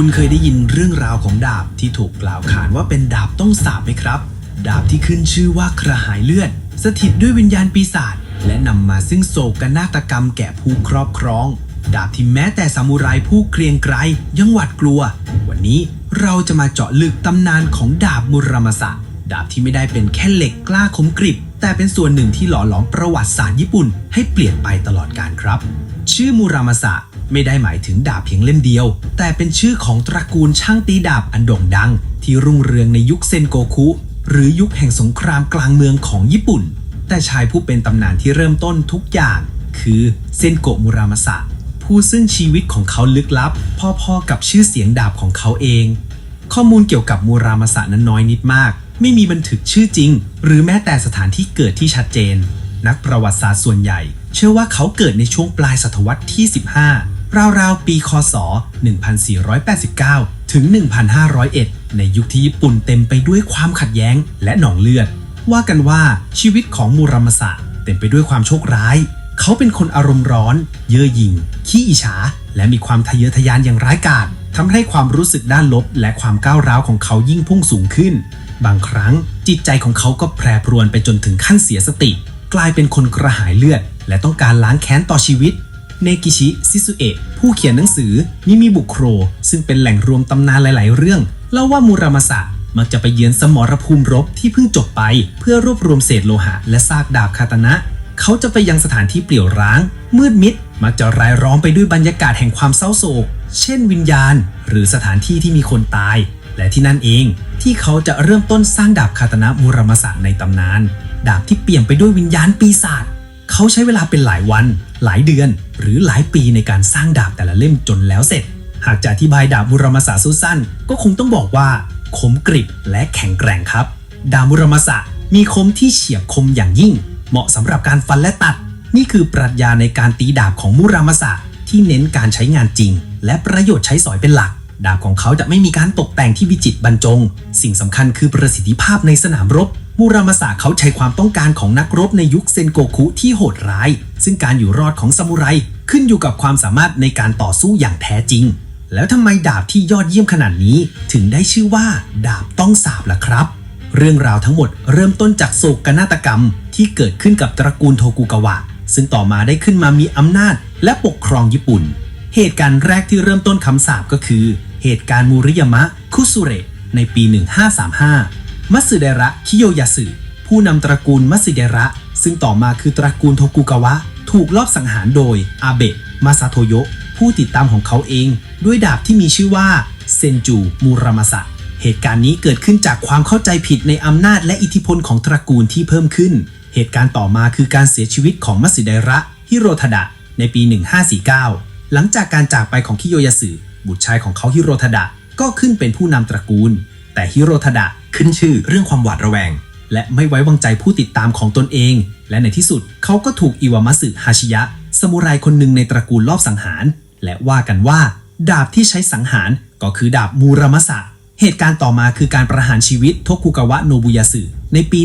คุณเคยได้ยินเรื่องราวของดาบที่ถูกกล่าวขานว่าเป็นดาบต้องสาบไหมครับ ดาบที่ขึ้นชื่อว่ากระหายเลือด สถิตด้วยวิญญาณปีศาจและนำมาซึ่งโศกนาฏกรรมแก่ผู้ครอบครอง ดาบที่แม้แต่ซามูไรผู้เกรียงไกรยังหวาดกลัว วันนี้เราจะมาเจาะลึกตำนานของดาบมุรามสะดาบที่ไม่ได้เป็นแค่เหล็กกล้าคมกริบ แต่เป็นส่วนหนึ่งที่หล่อหลอมประวัติศาสตร์ญี่ปุ่น ให้เปลี่ยนไปตลอดกาลครับ ชื่อมูรามาสะ ไม่ได้หมายถึงดาบเพียงเล่มเดียว แต่เป็นชื่อของตระกูลช่างตีดาบอันโด่งดัง ที่รุ่งเรืองในยุคเซนโกคุหรือยุคแห่งสงครามกลางเมืองของญี่ปุ่น แต่ชายผู้เป็นตำนานที่เริ่มต้นทุกอย่าง คือเซนโกะมูรามาสะผู้ซึ่งชีวิตของเขาลึกลับ พอๆกับชื่อเสียงดาบของเขาเอง ข้อมูลเกี่ยวกับมูรามาสะนั้นน้อยนิดมาก ไม่มีบันทึกชื่อจริง หรือแม้แต่สถานที่เกิดที่ชัดเจน นักประวัติศาสตร์ส่วนใหญ่ เชื่อว่าเขาเกิดในช่วงปลายศตวรรษที่ 15 ราวๆ ปีคศ 1489 ถึง 1501 ในยุคที่ญี่ปุ่นเต็มไปด้วยความขัดแย้งและหนองเลือด ว่ากันว่าชีวิตของมูรามาสะเต็มไปด้วยความโชคร้าย เขาเป็นคนอารมณ์ร้อน เย่อหยิ่ง ขี้อิจฉา และมีความทะเยอทะยานอย่างร้ายกาจทำให้ความรู้สึกด้านลบ และความก้าวร้าวของเขายิ่งพุ่งสูงขึ้น บางครั้งจิตใจของเขาก็แปรปรวนไปจนถึงขั้นเสียสติ กลายเป็นคนกระหายเลือด และต้องการล้างแค้นต่อชีวิต เนกิชิซิซุเอะผู้เขียนหนังสือมิมิบุโคร ซึ่งเป็นแหล่งรวมตำนานหลาย ๆ เรื่อง เล่าว่ามูรามาสะมักจะไปเยือนสมรภูมิรบที่เพิ่งจบไป เพื่อรวบรวมเศษโลหะ และซากดาบคาตนะ เขาจะไปยังสถานที่เปลี่ยวร้าง มืดมิด มักจะรายล้อมไปด้วยบรรยากาศแห่งความเศร้าโศก เช่นวิญญาณ หรือสถานที่ที่มีคนตาย และที่นั่นเอง ที่เขาจะเริ่มต้นสร้างดาบคาตนะมูรามาสะในตำนาน ดาบที่เปี่ยมไปด้วยวิญญาณปีศาจ เขาใช้เวลาเป็นหลายวัน หลายเดือน หรือหลายปีในการสร้างดาบแต่ละเล่มจนแล้วเสร็จ หากจะอธิบายดาบมุรามาสะสั้นๆก็คงต้องบอกว่าคมกริบและแข็งแกร่งครับ ดาบมุรามาสะมีคมที่เฉียบคมอย่างยิ่ง เหมาะสำหรับการฟันและตัด นี่คือปรัชญาในการตีดาบของมุรามาสะที่เน้นการใช้งานจริง และประโยชน์ใช้สอยเป็นหลัก ดาบของเขาจะไม่มีการตกแต่งที่วิจิตรบรรจง สิ่งสำคัญคือประสิทธิภาพในสนามรบ มูรามาสะเขาใช้ความต้องการของนักรบในยุคเซนโกคุที่โหดร้าย ซึ่งการอยู่รอดของซามูไรขึ้นอยู่กับความสามารถในการต่อสู้อย่างแท้จริง แล้วทำไมดาบที่ยอดเยี่ยมขนาดนี้ ถึงได้ชื่อว่า ดาบต้องสาบล่ะครับ เรื่องราวทั้งหมดเริ่มต้นจากโศกนาฏกรรม ที่เกิดขึ้นกับตระกูลโทกุกาวะ ซึ่งต่อมาได้ขึ้นมามีอำนาจ และปกครองญี่ปุ่น เหตุการณ์แรกที่เริ่มต้นคำสาปก็คือ เหตุการณ์มูริยามะคุซุเระในปี 1535 มัสึเดระคิโยยาสึผู้นำตระกูลมัสึเดระ ซึ่งต่อมาคือตระกูลโทกุกาวะ ถูกลอบสังหารโดยอาเบะมาซาโทโยะผู้ติดตามของเขาเอง ด้วยดาบที่มีชื่อว่าเซนจูมูรามาสะเหตุการณ์นี้เกิดขึ้นจากความเข้าใจผิดในอำนาจและอิทธิพลของตระกูลที่เพิ่มขึ้น เหตุการณ์ต่อมาคือการเสียชีวิตของมัสึเดระฮิโรทาดะ ในปี 1549 หลังจากการจากไปของคิโยยาสึบุตรชายของเขาฮิโรทาดะก็ขึ้นเป็นผู้นำตระกูล แต่ฮิโรทาดะขึ้นชื่อเรื่องความหวาดระแวง และไม่ไว้วางใจผู้ติดตามของตนเอง และในที่สุดเขาก็ถูกอิวามัสึฮาชิยะสมุไรคนหนึ่งในตระกูลลอบสังหาร และว่ากันว่า ดาบที่ใช้สังหารก็คือดาบมูรามะสะเหตุการณ์ต่อมาคือการประหารชีวิตโทกุกาวะโนบุยาสึในปี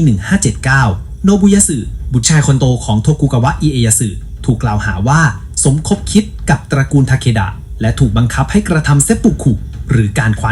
1579 โนบุยาสึบุตรชายคนโตของโทกุกาวะอิเอยาสึถูกกล่าวหาว่า สมคบคิดกับตระกูลทาเคดะ และถูกบังคับให้กระทำเซปปุคุหรือการคว้าน